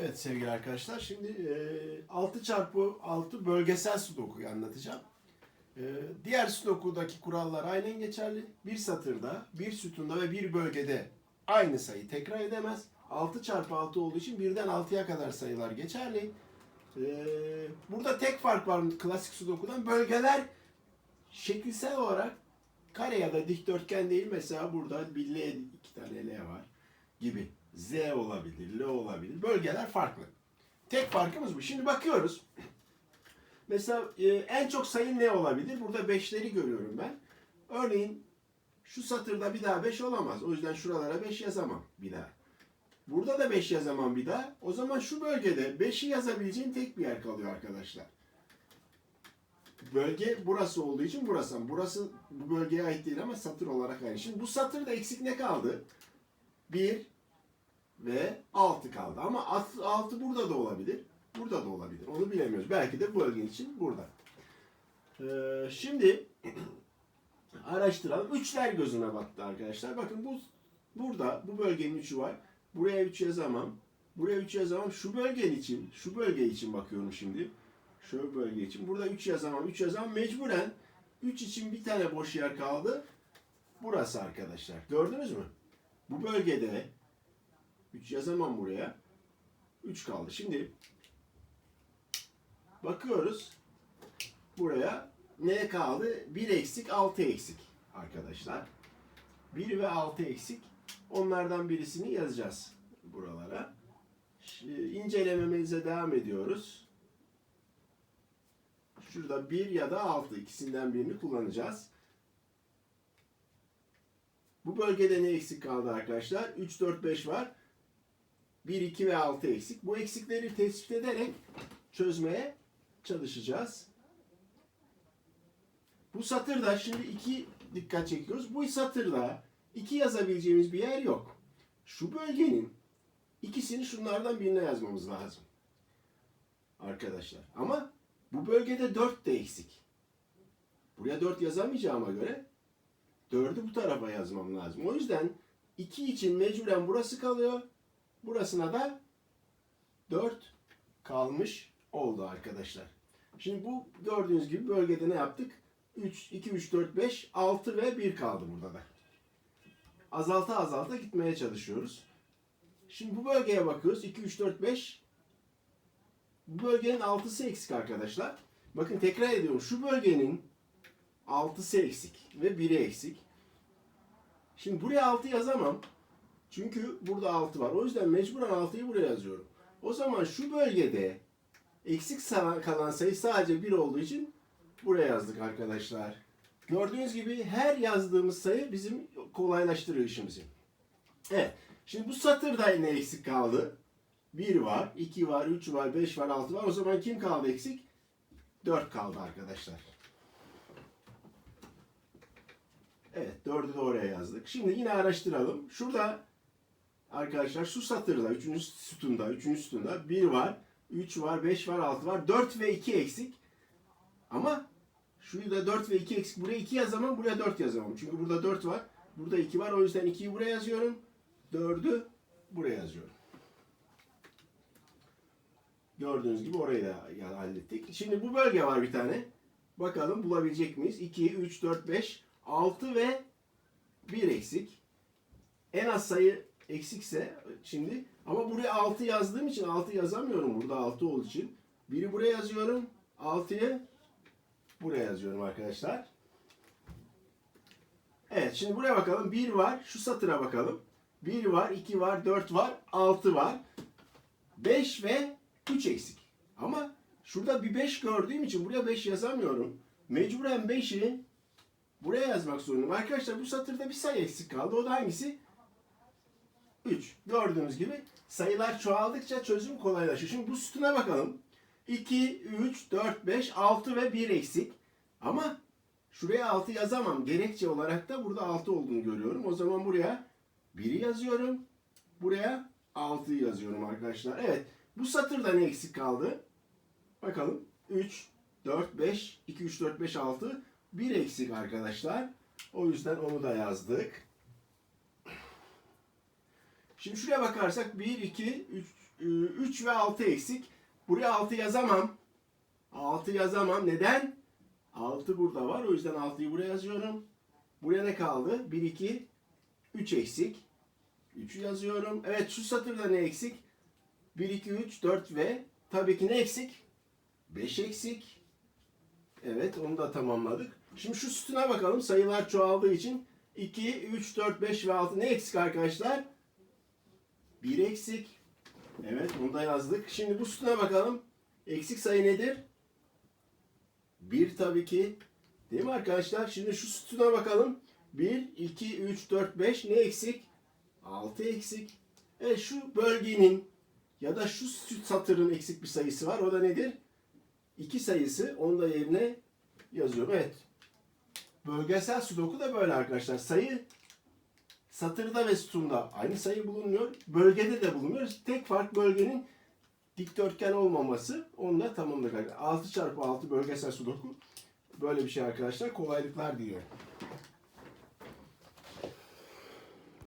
Evet sevgili arkadaşlar şimdi e, 6 çarpı 6 bölgesel sudoku'yu anlatacağım. E, diğer sudokudaki kurallar aynen geçerli. Bir satırda, bir sütunda ve bir bölgede aynı sayı tekrar edemez. 6 çarpı 6 olduğu için birden 6'ya kadar sayılar geçerli. E, burada tek fark var klasik sudokudan. Bölgeler şekilsel olarak kare ya da dikdörtgen değil. Mesela burada bir L, iki tane L var gibi. Z olabilir, L olabilir. Bölgeler farklı. Tek farkımız bu. Şimdi bakıyoruz. Mesela e, en çok sayı ne olabilir? Burada 5'leri görüyorum ben. Örneğin şu satırda bir daha 5 olamaz. O yüzden şuralara 5 yazamam bir daha. Burada da 5 yazamam bir daha. O zaman şu bölgede 5'i yazabileceğim tek bir yer kalıyor arkadaşlar. Bölge burası olduğu için burası. Burası bu bölgeye ait değil ama satır olarak aynı. Şimdi bu satırda eksik ne kaldı? 1 ve 6 kaldı. Ama 6 burada da olabilir. Burada da olabilir. Onu bilemiyoruz. Belki de bu bölge için burada. Ee, şimdi araştıralım. Üçler gözüme battı arkadaşlar. Bakın bu burada bu bölgenin üçü var. Buraya 3 yazamam. Buraya 3 yazamam. Şu bölgenin için, şu bölge için bakıyorum şimdi. Şu bölge için. Burada 3 yazamam. 3 yazamam. Mecburen 3 için bir tane boş yer kaldı. Burası arkadaşlar. Gördünüz mü? Bu bölgede 3 yazamam buraya. 3 kaldı. Şimdi bakıyoruz. Buraya ne kaldı? 1 eksik, 6 eksik arkadaşlar. 1 ve 6 eksik. Onlardan birisini yazacağız buralara. Şimdi incelememize devam ediyoruz. Şurada 1 ya da 6 ikisinden birini kullanacağız. Bu bölgede ne eksik kaldı arkadaşlar? 3, 4, 5 var. 1, 2 ve 6 eksik. Bu eksikleri tespit ederek çözmeye çalışacağız. Bu satırda şimdi iki dikkat çekiyoruz. Bu satırda iki yazabileceğimiz bir yer yok. Şu bölgenin ikisini şunlardan birine yazmamız lazım. Arkadaşlar. Ama bu bölgede 4 de eksik. Buraya 4 yazamayacağıma göre 4'ü bu tarafa yazmam lazım. O yüzden 2 için mecburen burası kalıyor. Burasına da 4 kalmış oldu arkadaşlar. Şimdi bu gördüğünüz gibi bölgede ne yaptık? 3, 2, 3, 4, 5, 6 ve 1 kaldı burada da. Azalta azalta gitmeye çalışıyoruz. Şimdi bu bölgeye bakıyoruz. 2, 3, 4, 5. Bu bölgenin 6'sı eksik arkadaşlar. Bakın tekrar ediyorum. Şu bölgenin 6'sı eksik ve 1'i eksik. Şimdi buraya 6 yazamam. Çünkü burada 6 var. O yüzden mecburen 6'yı buraya yazıyorum. O zaman şu bölgede eksik kalan sayı sadece 1 olduğu için buraya yazdık arkadaşlar. Gördüğünüz gibi her yazdığımız sayı bizim kolaylaştırıyor işimizi. Evet. Şimdi bu satırda ne eksik kaldı? 1 var, 2 var, 3 var, 5 var, 6 var. O zaman kim kaldı eksik? 4 kaldı arkadaşlar. Evet, 4'ü de oraya yazdık. Şimdi yine araştıralım. Şurada arkadaşlar şu satırda, 3. sütunda, 3. sütunda 1 var, 3 var, 5 var, 6 var. 4 ve 2 eksik. Ama şurada 4 ve 2 eksik. Buraya 2 yazamam, buraya 4 yazamam. Çünkü burada 4 var, burada 2 var. O yüzden 2'yi buraya yazıyorum. 4'ü buraya yazıyorum. Gördüğünüz gibi orayı da hallettik. Şimdi bu bölge var bir tane. Bakalım bulabilecek miyiz? 2, 3, 4, 5, 6 ve 1 eksik. En az sayı eksikse şimdi ama buraya 6 yazdığım için 6 yazamıyorum burada 6 olduğu için. 1'i buraya yazıyorum. 6'yı buraya yazıyorum arkadaşlar. Evet şimdi buraya bakalım. 1 var. Şu satıra bakalım. 1 var, 2 var, 4 var, 6 var. 5 ve 3 eksik. Ama şurada bir 5 gördüğüm için buraya 5 yazamıyorum. Mecburen 5'i buraya yazmak zorundayım. Arkadaşlar bu satırda bir sayı eksik kaldı. O da hangisi? 3. Gördüğünüz gibi sayılar çoğaldıkça çözüm kolaylaşıyor. Şimdi bu sütuna bakalım. 2, 3, 4, 5, 6 ve 1 eksik. Ama şuraya 6 yazamam. Gerekçe olarak da burada 6 olduğunu görüyorum. O zaman buraya 1'i yazıyorum. Buraya 6'yı yazıyorum arkadaşlar. Evet. Bu satırda ne eksik kaldı? Bakalım. 3, 4, 5, 2, 3, 4, 5, 6. 1 eksik arkadaşlar. O yüzden onu da yazdık. Şimdi şuraya bakarsak 1, 2, 3, 3 ve 6 eksik. Buraya 6 yazamam. 6 yazamam. Neden? 6 burada var. O yüzden 6'yı buraya yazıyorum. Buraya ne kaldı? 1, 2, 3 eksik. 3'ü yazıyorum. Evet şu satırda ne eksik? 1, 2, 3, 4 ve tabii ki ne eksik? 5 eksik. Evet onu da tamamladık. Şimdi şu sütuna bakalım. Sayılar çoğaldığı için 2, 3, 4, 5 ve 6 ne eksik arkadaşlar? 1 eksik. Evet bunu da yazdık. Şimdi bu sütuna bakalım. Eksik sayı nedir? 1 tabii ki. Değil mi arkadaşlar? Şimdi şu sütuna bakalım. 1, 2, 3, 4, 5 ne eksik? 6 eksik. Evet şu bölgenin ya da şu süt satırın eksik bir sayısı var. O da nedir? 2 sayısı. Onu da yerine yazıyorum. Evet. Bölgesel sudoku da böyle arkadaşlar. Sayı satırda ve sütunda aynı sayı bulunuyor. Bölgede de bulunuyor. Tek fark bölgenin dikdörtgen olmaması. Onunla tamamladık. 6 çarpı 6 bölgesel sudoku. Böyle bir şey arkadaşlar. Kolaylıklar diliyorum.